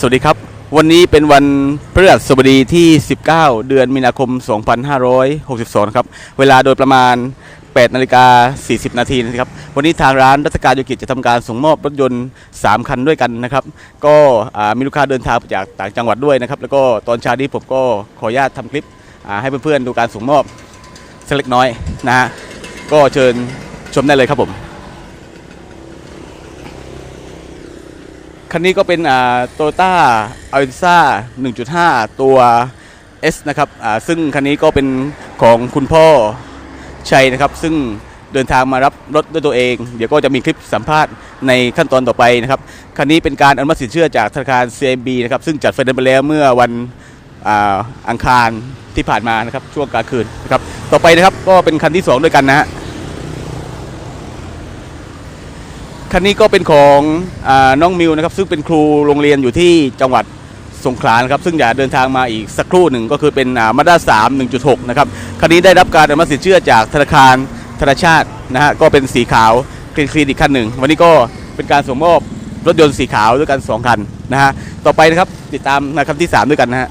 สวัสดีครับ วันนี้เป็นวันพฤหัสบดีที่ 19 เดือนมีนาคม 2562 ครับ เวลาโดยประมาณ 8 นาฬิกา 40 นาทีนะครับ วันนี้ทางร้านรัตการโยกิจจะทำการส่งมอบรถยนต์ 3 คันด้วยกันนะครับ ก็มีลูกค้าเดินทางมาจากต่างจังหวัดด้วยนะครับ แล้วก็ตอนเช้านี้ผมก็ขออนุญาตทำคลิปให้เพื่อนๆดูการส่งมอบสักเล็กน้อยนะฮะ ก็เชิญชมได้เลยครับผม คันนี้ก็เป็นอ่าโตโยต้าอัลซ่า1.5 ตัว S นะครับอ่าซึ่งคันนี้ก็เป็นของคุณพ่อชัยนะครับ ซึ่งเดินทางมารับรถด้วยตัวเอง เดี๋ยวก็จะมีคลิปสัมภาษณ์ในขั้นตอนต่อไปนะครับ คันนี้เป็นการอนุมัติสินเชื่อจากธนาคาร CMB นะครับ ซึ่งจัดไฟแนนซ์ไปแล้วเมื่อวันอ่าอังคารที่ผ่านมานะครับช่วงกลางคืนนะครับ ต่อไปนะครับก็เป็นคันที่สองด้วยกันนะฮะ คันนี้ก็เป็นของอน้องมิวนะครับซึ่งเป็นครูโรงเรียนอยู่ที่จังหวัดสงขลานะครับซึ่งจะเดินทางมาอีกสักครู่หนึ่งก็คือเป็นมาด้าสามหนึ่งจุดหกนะครับคันนี้ได้รับการอนุมัติสินเชื่อจากธนาคารธนาชาตินะฮะก็เป็นสีขาวคลีนคลีนอีกคันหนึ่งวันนี้ก็เป็นการส่งมอบรถยนต์สีขาวด้วยกันสองคันนะฮะต่อไปนะครับติดตามในคันที่สามด้วยกันนะฮะ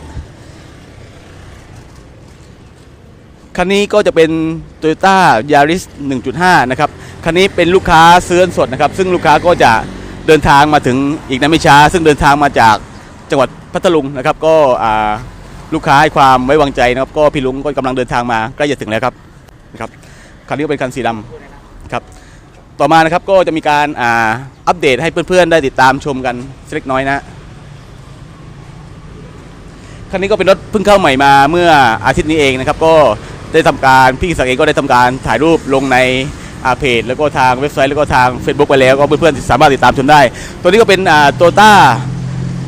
คันนี้ก็จะเป็น Toyota Yaris 1.5 นะครับ คันนี้เป็นลูกค้าซื้อสดนะครับ ซึ่งลูกค้าก็จะเดินทางมาถึงอีกนั้นไม่ช้า ซึ่งเดินทางมาจากจังหวัดพัทลุงนะครับ ก็ลูกค้าให้ความไว้วางใจนะครับ ก็พี่ลุงก็กำลังเดินทางมาใกล้จะถึงแล้วครับนะครับ คันนี้ก็เป็นคันสีดำครับ ต่อมานะครับก็จะมีการอ,าอัปเดตให้เพื่อนๆ ได้ติดตามชมกันสักเล็กน้อยนะคันนี้ก็เป็นรถเพิ่งเข้าใหม่มาเมื่ออาทิตย์นี้เองนะครับ ก็ ได้ทำการพี่ศักดิ์เองก็ได้ทำการถ่ายรูปลงในเพจแล้วก็ทางเว็บไซต์แล้วก็ทาง Facebook ไปแล้วก็เพื่อนๆสามารถติดตามชมได้ ตัวนี้ก็เป็นโตต้า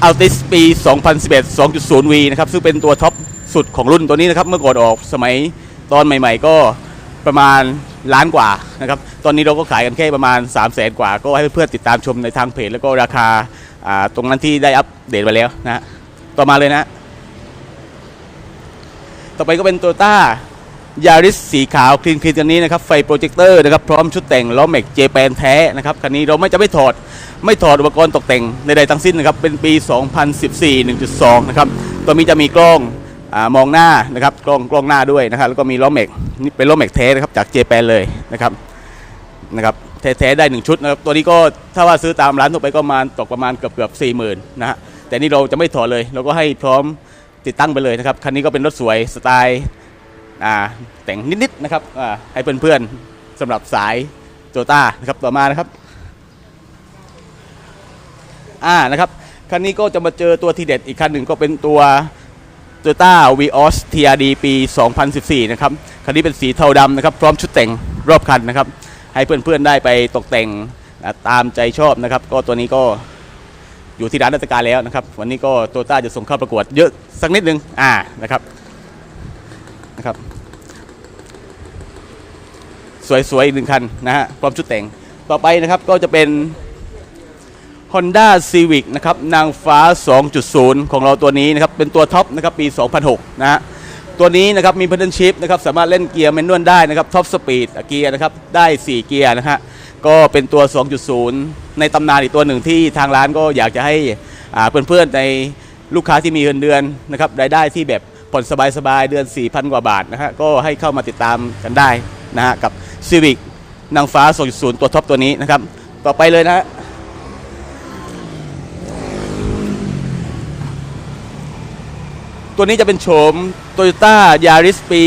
อัลติสปี 2011 2.0V นะครับซึ่งเป็นตัวท็อปสุดของรุ่นตัวนี้นะครับเมื่อก่อนออกสมัยตอนใหม่ ๆ ก็ประมาณล้านกว่านะครับตอนนี้เราก็ขายกันแค่ประมาณ 3 0 0แสนกว่า ก็ให้เพื่อนๆติดตามชมในทางเพจแล้วก็ราคาตรงนั้นที่ได้อัปเดตไปแล้วนะต่อมาเลยนะ ต่อไปก็เป็นโตต้า ยาริสสีขาวคลีนคลีนตัวนี้นะครับไฟโปรเจคเตอร์นะครับพร้อมชุดแต่งล้อแม็กเจแปนแท้นะครับคันนี้เราไม่จะไม่ถอดไม่ถอดอุปกรณ์ตกแต่งใดๆทั้งสิ้นนะครับเป็นปี 2014 1.2 นะครับตัวนี้จะมีกล้องอมองหน้านะครับกล้องกล้องหน้าด้วยนะครับแล้วก็มีล้อแม็กนี่เป็นล้อแม็กแท้นะครับจากเจแปนเลยนะครับนะครับแท้ๆได้หนึ่งชุดนะครับตัวนี้ก็ถ้าว่าซื้อตามร้านทั่วไปก็มาตกประมาณเกือบเกือบสี่หมื่นนะฮะแต่นี่เราจะไม่ถอดเลย เราก็ให้พร้อมติดตั้งไปเลยนะครับคันนี้ก็เป็นรถสวยสไตล์ แต่งนิดๆนะครับให้เพื่อนๆสำหรับสายโตต้านะครับต่อมานะครับอ่านะครับคันนี้ก็จะมาเจอตัวทีเด็ดอีกคันหนึ่งก็เป็นตัว Toyota Vios TRD ปี 2014 นะครับ คันนี้เป็นสีเทาดำนะครับ พร้อมชุดแต่งรอบคันนะครับ ให้เพื่อนๆได้ไปตกแต่งตามใจชอบนะครับ ก็ตัวนี้ก็อยู่ที่ร้านราชการแล้วนะครับ วันนี้ก็โตต้าจะส่งเข้าประกวดเยอะสักนิดนึง อ่า นะครับ นะครับ สวยๆอีกหนึ่งคันนะฮะพร้อมชุดแต่งต่อไปนะครับก็จะเป็น Honda Civic นะครับนางฟ้า 2.0 ของเราตัวนี้นะครับเป็นตัวท็อปนะครับปี 2006 นะฮะตัวนี้นะครับมี pedal shift นะครับสามารถเล่นเกียร์แมนนวลได้นะครับท็อปสปีดเกียร์นะครับได้ 4 เกียร์นะฮะก็เป็นตัว 2.0 ในตำนานอีกตัวหนึ่งที่ทางร้านก็อยากจะให้เพื่อนๆในลูกค้าที่มีเงินเดือนนะครับรายได้ที่แบบ ผ่อนสบายๆ เดือน 4,000 กว่าบาทนะฮะก็ให้เข้ามาติดตามกันได้นะฮะกับ Civic นางฟ้า2.0ตัวท็อปตัวนี้นะครับ ต่อไปเลยนะฮะตัวนี้จะเป็นโฉม Toyota Yaris ปี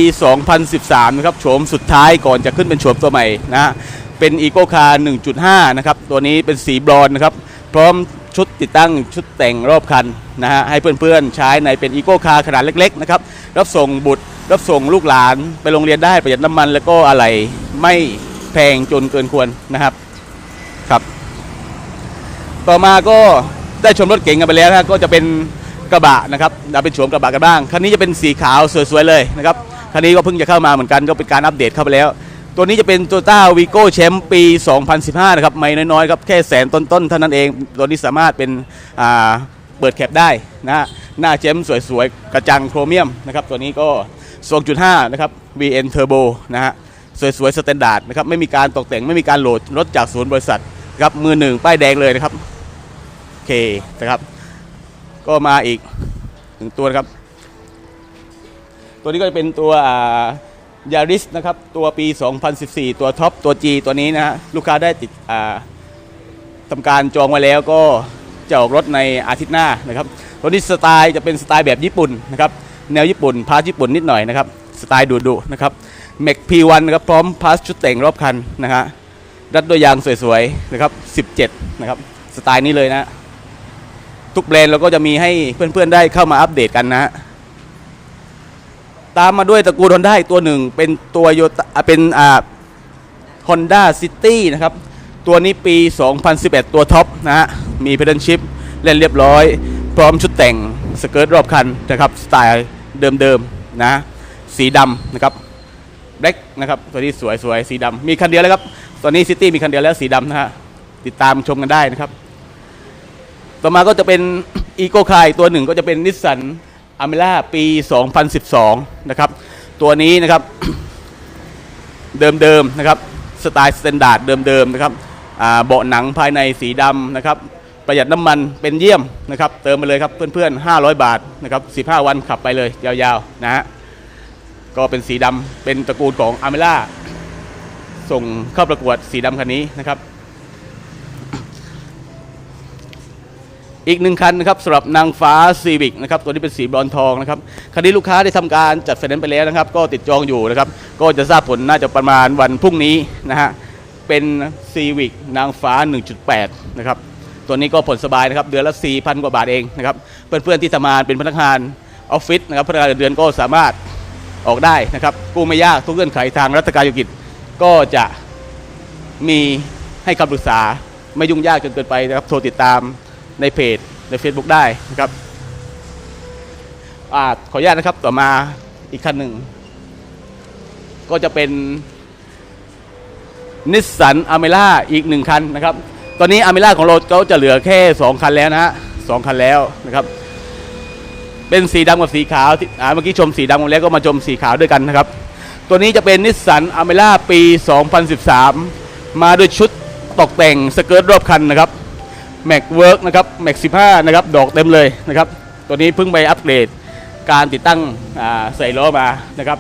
2013 นะครับ โฉมสุดท้ายก่อนจะขึ้นเป็นโฉมตัวใหม่นะ เป็น Eco Car 1.5 นะครับ ตัวนี้เป็นสีบรอนนะครับ พร้อม ชุดติดตั้งชุดแต่งรอบคันนะฮะให้เพื่อนๆใช้ในเป็น Eco Car ขนาดเล็กๆนะครับรับส่งบุตร รับส่งลูกหลานไปโรงเรียนได้ประหยัดน้ำมัน แล้วก็อะไรไม่แพงจนเกินควรนะครับครับ ต่อมาก็ได้ชมรถเก๋งกันไปแล้วนะฮะก็จะเป็นกระบะนะครับเราเป็นโฉมกระบะกันบ้างคันนี้จะเป็นสีขาวสวยๆเลยนะครับคันนี้ก็เพิ่งจะเข้ามาเหมือนกันก็เป็นการอัปเดตเข้าไปแล้ว ตัวนี้จะเป็น Toyota Vigo แชมป์ปี 2015 นะครับ ไม่น้อยๆครับแค่แสนต้นๆเท่านั้นเอง ตัวนี้สามารถเป็นเปิดแคปได้นะฮะหน้าแชมป์สวยๆ กระจังโครเมียมนะครับ ตัวนี้ก็ 2.5 นะครับ VN Turbo นะฮะสวยๆสแตนดาร์ดนะครับไม่มีการตกแต่งไม่มีการโหลดรถจากศูนย์บริษัทครับมือหนึ่งป้ายแดงเลยนะครับโอเคนะครับก็มาอีกหนึ่งตัวนะครับ ตัวนี้ก็จะเป็นตัว ยาริสนะครับ ตัวปี 2014 ตัวท็อป ตัว G ตัวนี้นะฮะลูกค้าได้ติดอ่าทำการจองไว้แล้วก็จะออกรถในอาทิตย์หน้านะครับตัวนี้สไตล์จะเป็นสไตล์แบบญี่ปุ่นนะครับแนวญี่ปุ่นพาสญี่ปุ่นนิดหน่อยนะครับสไตล์ดุๆนะครับเมก P1 นะครับพร้อมพาสชุดแต่งรอบคันนะฮะรัดด้วยยางสวยๆนะครับ 17 นะครับ สไตล์นี้เลยนะ ทุกแบรนด์เราก็จะมีให้เพื่อนๆได้เข้ามาอัปเดตกันนะฮะ ตามมาด้วยตระกูลฮอนด้าอีกตัวหนึ่ง เป็นตัวโยตเป็นอ่าฮอนด้าซิตี้นะครับ ตัวนี้ปี 2011 ตัวท็อปนะฮะ มีเพด a นชิพเล่นเรียบร้อย พร้อมชุดแต่งสเกิร์ตรอบคันนะครับ สไตล์เดิมๆนะ สีดำนะครับแบล็กนะครับ ตัวนี้สวยๆสีดำมีคันเดียวแล้วครับ ตอนนี้ซิตี้มีคันเดียวแล้วสีดำนะฮะ ติดตามชมกันได้นะครับ ต่อมาก็จะเป็นอีโ c คายตัวหนึ่งก็จะเป็นนิสสัน อเมล่าปี 2012 นะครับ ตัวนี้นะครับ เดิมๆนะครับสไตล์สแตนดาร์ดเดิมๆนะครับเบาะหนังภายในสีดำนะครับ ประหยัดน้ำมันเป็นเยี่ยมนะครับ เติมมาเลยครับเพื่อนๆ 500 บาทนะครับ 15 วันขับไปเลยยาวๆ นะฮะ ก็เป็นสีดำเป็นตระกูลของอเมล่าส่งเข้าประกวดสีดำคันนี้นะครับ อีกหนึ่งคันนะครับสำหรับนางฟ้าซีวิกนะครับตัวนี้เป็นสีบรอนทองนะครับคันนี้ลูกค้าได้ทำการจัดไฟแนนซ์ไปแล้วนะครับ ก็ติดจองอยู่นะครับ ก็จะทราบผลน่าจะประมาณวันพรุ่งนี้นะฮะเป็นซีวิกนางฟ้า 1.8 นะครับ ตัวนี้ก็ผลสบายนะครับ เดือนละ 4,000 กว่าบาทเองนะครับ เพื่อนๆที่ทำงานเป็นพนักงานออฟฟิศนะครับพนักงานเดือนก็สามารถออกได้นะครับ กู้ไม่ยากทุกเงื่อนไขทางรัฐการยุกิจ ก็จะมีให้คำปรึกษาไม่ยุ่งยากจนเกินไปนะครับ โทรติดตาม ในเพจใน Facebook ได้นะครับอขออนุญาตนะครับต่อมาอีกคันหนึ่ง ก็จะเป็นนิสสันอเมล่าอีกหนึ่งคันนะครับ ตอนนี้อเมล่าของเราก็จะเหลือแค่ 2 คันแล้วนะฮะสองคันแล้วนะครับ เป็นสีดำกับสีขาวที่อ่าเมื่อกี้ชมสีดำกันแล้วก็มาชมสีขาวด้วยกันนะครับ ตัวนี้จะเป็นนิสสันอเมล่าปี 2013 มาด้วยชุดตกแต่งสเกิร์ตรอบคันนะครับ แม็กเวิร์กนะครับแม็ก15นะครับดอกเต็มเลยนะครับตัวนี้เพิ่งไปอัปเกรดการติดตั้งใส่ล้อมานะครับ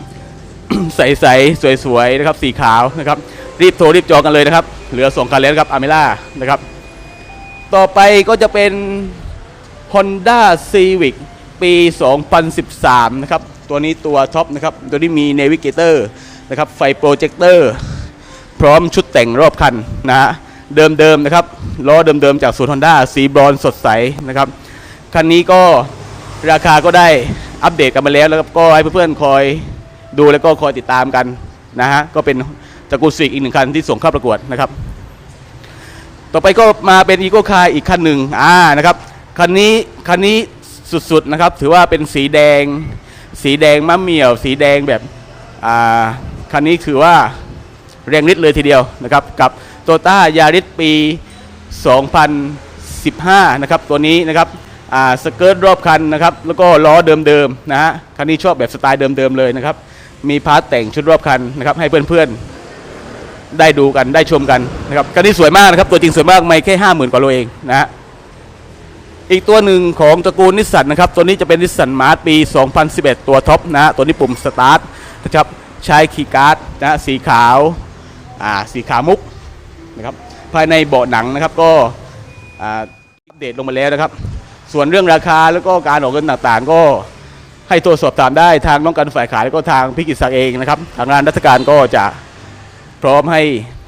ใสๆสวยๆนะครับสีขาวนะครับรีบโทรรีบจองกันเลยนะครับ เหลือสองคันแล้วครับอเมล่านะครับ ต่อไปก็จะเป็น Honda Civic ปี 2013 นะครับ ตัวนี้ตัวท็อปนะครับ ตัวนี้มี Navigator นะครับ ไฟโปรเจคเตอร์ พร้อมชุดแต่งรอบคันนะฮะ เดิมๆนะครับล้อเดิมๆจากศูนย์ Honda สีบรอนสดใสนะครับคันนี้ก็ราคาก็ได้อัปเดตกันมาแล้ว แล้วก็ให้เพื่อนๆคอยดูแล้วก็คอยติดตามกันนะฮะก็เป็นตระกูลซีวิกอีกหนึ่งคันที่ส่งเข้าประกวดนะครับ ต่อไปก็มาเป็นอีโ c คายอีกคันหนึ่งอ่านะครับคันนี้คันนี้สุดๆนะครับ ถือว่าเป็นสีแดง สีแดงมะเหมี่ยว สีแดงแบบอ่าคันนี้ถือว่าแรงฤทธิ์เลยทีเดียวนะครับ กับ โตต้ายาริสปี 2015 นะครับ ตัวนี้นะครับสเกิร์ตรอบคันนะครับ แล้วก็ล้อเดิมๆนะฮะคันนี้ชอบแบบสไตล์เดิมๆเลยนะครับ มีพาร์ทแต่งชุดรอบคันนะครับ ให้เพื่อนๆได้ดูกันได้ชมกันนะครับคันนี้สวยมากนะครับ ตัวจริงสวยมากไม่แค่ห้าหมื่นกว่าโลเองนะฮะอีกตัวหนึ่งของตระกูลนิสสันนะครับ ตัวนี้จะเป็นนิสสันมาร์ทปี 2011 ตัวท็อปนะฮะตัวนี้ปุ่มสตาร์ทนะครับ ใช้คีย์การ์ดนะ สีขาว อ่า สีขาวมุก นะครับภายในเบาะหนังนะครับก็อัปเดตลงมาแล้วนะครับ ส่วนเรื่องราคาแล้วก็การออกเงินต่างๆ ก็ให้ตรวจสอบถามได้ทางน้องกันฝ่ายขายแล้วก็ทางพิกิจศักดิ์เองนะครับทางงานราชการก็จะพร้อมให้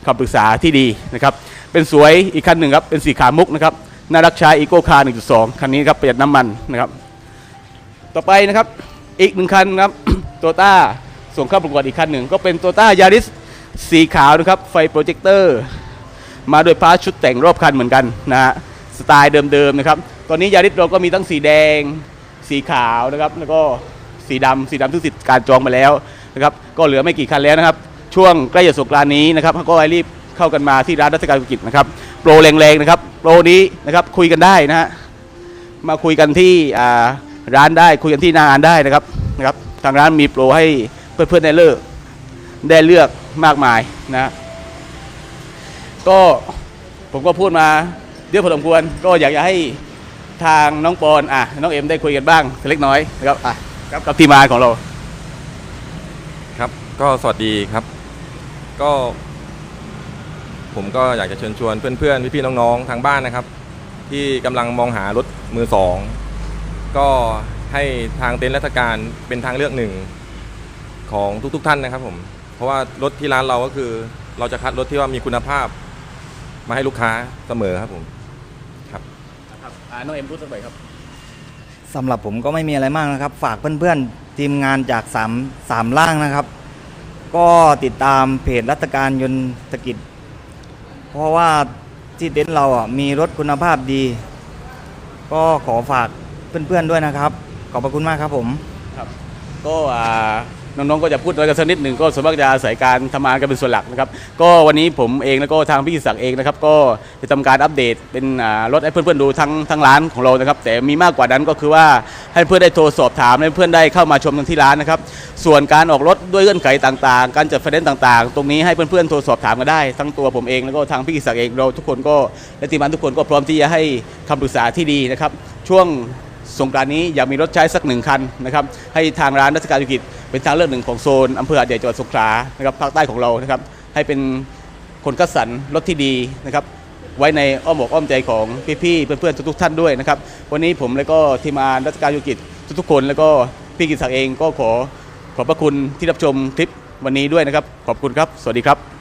คำปรึกษาที่ดีนะครับเป็นสวยอีกคันหนึ่งครับเป็นสีขาวมุกนะครับน่ารักใช้อีโก้คาร์1.2 คันนี้ครับประหยัดน้ำมันนะครับ ต่อไปนะครับอีกหนึ่งคันครับโตต้าส่งเข้าประกวดอีกคันหนึ่งก็เป็นโตต้ายาริสสีขาวนะครับไฟโปรเจคเตอร์ มาด้วยพาชุดแต่งรอบคันเหมือนกันนะฮะสไตล์เดิมๆนะครับตอนนี้ยาริสเราก็มีทั้งสีแดง สีขาวนะครับ แล้วก็สีดำสีดำซึ่งติดการจองมาแล้วนะครับก็เหลือไม่กี่คันแล้วนะครับ ช่วงใกล้จะสงกรานนี้นะครับก็รีบเข้ากันมาที่ร้านรัชการธุรกิจนะครับโปรแรงๆนะครับโปรนี้นะครับคุยกันได้นะฮะมาคุยกันที่ร้านได้คุยกันที่หน้างานได้นะครับนะครับทางร้านมีโปรให้เพื่อนๆได้เลือกได้เลือกมากมายนะ ก็ผมก็พูดมาเยอะพอสมควร ก็อยากจะให้ทางน้องปอนอะน้องเอ็มได้คุยกันบ้างเล็กน้อยนะครับอะครับกับทีมงานของเรา ครับ ก็สวัสดีครับ ก็ ผมก็อยากจะเชิญชวนเพื่อนๆพี่ๆน้องๆทางบ้านนะครับ ที่กำลังมองหารถมือสองก็ให้ทางเต็นท์รัฐการเป็นทางเลือกหนึ่งของทุกๆ ท่านนะครับผมเพราะว่ารถที่ร้านเราก็คือเราจะคัดรถที่ว่ามีคุณภาพ มาให้ลูกค้าเสมอครับผม ครับอ่าน้องเอ็มพูดสักหน่อยครับ สำหรับผมก็ไม่มีอะไรมากนะครับ ฝากเพื่อนๆ ทีมงานจากสามสามล่างนะครับ ก็ติดตามเพจรัตการยนตกิจ เพราะว่าที่เต็นท์เราอะมีรถคุณภาพดี ก็ขอฝากเพื่อนๆด้วยนะครับ ขอบพระคุณมากครับผม ครับก็อ่า น้องๆก็จะพูดอะไรกันสักนิดหนึ่งก็ส่วนมากจะอาศัยการทำงานกันเป็นส่วนหลักนะครับก็วันนี้ผมเองแล้วก็ทางพี่กิติศักดิ์เองนะครับก็จะทำการอัปเดตเป็นอ่ารถให้เพื่อนๆดูทั้งทั้งร้านของเรานะครับแต่มีมากกว่านั้นก็คือว่าให้เพื่อนได้โทรสอบถามให้เพื่อนได้เข้ามาชมกันที่ร้านนะครับส่วนการออกรถด้วยเงื่อนไขต่างๆ การจัดไฟแนนซ์ต่างๆ ตรงนี้ให้เพื่อนๆโทรสอบถามกันได้ ทั้งตัวผมเองแล้วก็ทางพี่กิติศักดิ์เองเราทุกคนก็และทีมงานทุกคนก็พร้อมที่จะให้คำปรึกษาที่ดีนะครับช่วง สงกรานต์นี้อยากมีรถใช้สักหนึ่งคันนะครับให้ทางร้านรัชการธุรกิจ เป็นทางเลือกหนึ่งของโซนอำเภอหาดใหญ่จังหวัดสงขลานะครับภาคใต้ของเรานะครับ ให้เป็นคนคัดสรรรถที่ดีนะครับ ไว้ในอ้อมอกอ้อมใจของพี่ๆเพื่อนๆทุกๆท่านด้วยนะครับ วันนี้ผมและก็ทีมงานรัชการยุกิจทุกๆคน แล้วก็พี่กิตศักดิ์เองก็ขอขอบพระคุณที่รับชมคลิปวันนี้ด้วยนะครับ ขอบคุณครับ สวัสดีครับ